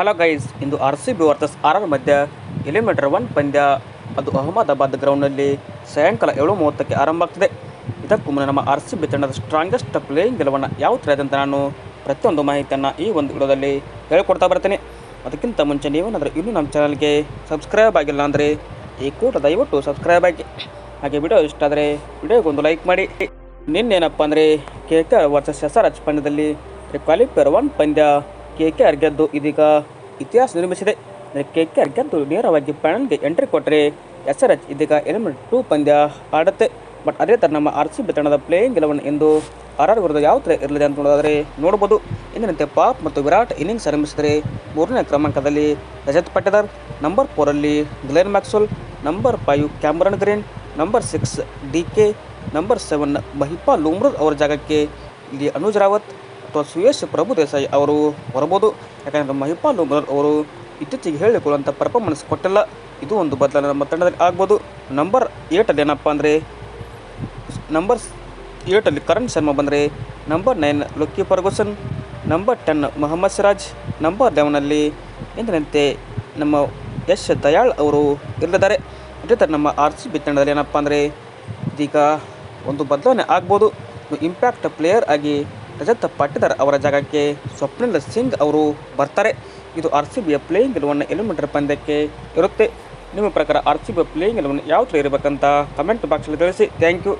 Hello guys ಇಂದು R C B versus R R ಮಧ್ಯ eliminator one ಪಂದ್ಯ. ಅದು ಅಹಮದಾಬಾದ್ ಗ್ರೌಂಡ್ನಲ್ಲಿ ಸಾಯಂಕಾಲ ಏಳು ಮೂವತ್ತಕ್ಕೆ ಆರಂಭ ಆಗ್ತದೆ. ಇದಕ್ಕೂ ಮುನ್ನ ನಮ್ಮ ಆರ್ ಸಿ ಬಿ ತಂಡದ ಸ್ಟ್ರಾಂಗೆಸ್ಟ್ ಪ್ಲೇಯಿಂಗ್ ಗೆಲುವನ್ನು ಯಾವ ಥರ ಇದೆ ಅಂತ ನಾನು ಪ್ರತಿಯೊಂದು ಮಾಹಿತಿಯನ್ನು ಈ ಒಂದು ವಿಡಿಯೋದಲ್ಲಿ ಹೇಳ್ಕೊಡ್ತಾ ಬರ್ತೀನಿ. ಅದಕ್ಕಿಂತ ಮುಂಚೆ ನೀವೇನಾದರೂ ಇನ್ನೂ ನಮ್ಮ ಚಾನಲ್ಗೆ ಸಬ್ಸ್ಕ್ರೈಬ್ ಆಗಿಲ್ಲ ಅಂದರೆ ಈ ಕೂಟ ದಯವಿಟ್ಟು ಸಬ್ಸ್ಕ್ರೈಬ್ ಆಗಿ. ಹಾಗೆ ವಿಡಿಯೋ ಇಷ್ಟ ಆದರೆ ವಿಡಿಯೋಗೊಂದು ಲೈಕ್ ಮಾಡಿ. ನಿನ್ನೇನಪ್ಪ ಅಂದರೆ K K versus S R H ಪಂದ್ಯದಲ್ಲಿ ಕ್ವಾಲಿಫೈರ್ ಒನ್ ಪಂದ್ಯ ಕೆ ಕೆ ಆರ್ ಇದೀಗ ಇತಿಹಾಸ ನಿರ್ಮಿಸಿದೆ. ಕೆ ಕೆ ಆರ್ ಗೆದ್ದು ನೇರವಾಗಿ ಫೈನಲ್ಗೆ ಎಂಟ್ರಿ ಕೊಟ್ಟರೆ ಎಸ್ ಆರ್ ಎಚ್ ಇದೀಗ ಎಲಿಮೆಂಟ್ ಟೂ ಪಂದ್ಯ ಆಡುತ್ತೆ. ಬಟ್ ಅದೇ ಥರ ನಮ್ಮ ಆರ್ ಸಿ ಬಿ ಪ್ಲೇಯಿಂಗ್ ಗೆಲುವನ್ನು ಎಂದು ಆರ್ ಆರ್ ವಿರುದ್ಧ ಯಾವ ಥರ ಇರಲಿದೆ ಅಂತ ನೋಡೋದಾದರೆ ನೋಡ್ಬೋದು. ಎಂದಿನಂತೆ ಪಾಪ್ ಮತ್ತು ವಿರಾಟ್ ಇನ್ನಿಂಗ್ಸ್ ಆರಂಭಿಸಿದರೆ ಮೂರನೇ ಕ್ರಮಾಂಕದಲ್ಲಿ Rajat Patidar number ಫೋರಲ್ಲಿ Glenn Maxwell number five Cameron Green number six D K number seven Mahipal Lomror ಅವರ ಜಾಗಕ್ಕೆ ಇಲ್ಲಿ ಅನುಜ್ ರಾವತ್ ಅಥವಾ ಸುಯೇಶ್ ಪ್ರಭು ದೇಸಾಯಿ ಅವರು ಬರಬಹುದು ಯಾಕಂದರೆ ಮಹಿಪಾಲ್ ಅವರು ಇತ್ತೀಚೆಗೆ ಹೇಳಿಕೊಳ್ಳುವಂಥ ಪರ್ಫಾರ್ಮೆನ್ಸ್ ಕೊಟ್ಟಿಲ್ಲ. ಇದು ಒಂದು ಬದಲಾವಣೆ ನಮ್ಮ ತಂಡದಲ್ಲಿ ಆಗ್ಬೋದು. ನಂಬರ್ ಏಟಲ್ಲಿ ಏನಪ್ಪ ಅಂದರೆ ನಂಬರ್ ಏಟಲ್ಲಿ ಕರಣ್ ಶರ್ಮಾ ಬಂದರೆ number nine Lockie Ferguson number ten Mohammed Siraj number ಲೆವೆನಲ್ಲಿ ಎಂದಿನಂತೆ ನಮ್ಮ ಯಶ್ ದಯಾಳ್ ಅವರು ಇರಲಿದ್ದಾರೆ. ಅದೇ ಥರ ನಮ್ಮ ಆರ್ ಸಿ ಬಿ ತಂಡದಲ್ಲಿ ಏನಪ್ಪ ಅಂದರೆ ಇದೀಗ ಒಂದು ಬದಲಾವಣೆ ಆಗ್ಬೋದು. ಇಂಪ್ಯಾಕ್ಟ್ ಪ್ಲೇಯರ್ ಆಗಿ ರಜತ್ ಪಾಟಿದಾರ್ ಅವರ ಜಾಗಕ್ಕೆ ಸ್ವಪ್ನಿಲ್ ಸಿಂಗ್ ಅವರು ಬರ್ತಾರೆ. ಇದು ಆರ್ ಸಿ ಬಿಯ ಪ್ಲೇಯಿಂಗ್ ಗೆಲುವನ್ನು ಎಲಿಮೆಂಟರ್ ಪಂದ್ಯಕ್ಕೆ ಇರುತ್ತೆ? ನಿಮ್ಮ ಪ್ರಕಾರ ಆರ್ ಸಿ ಬಿ ಪ್ಲೇಯಿಂಗ್ ಗೆಲುವನ್ನು ಯಾವ ಥರ ಇರಬೇಕಂತ ಕಮೆಂಟ್ ಬಾಕ್ಸಲ್ಲಿ ತಿಳಿಸಿ. Thank you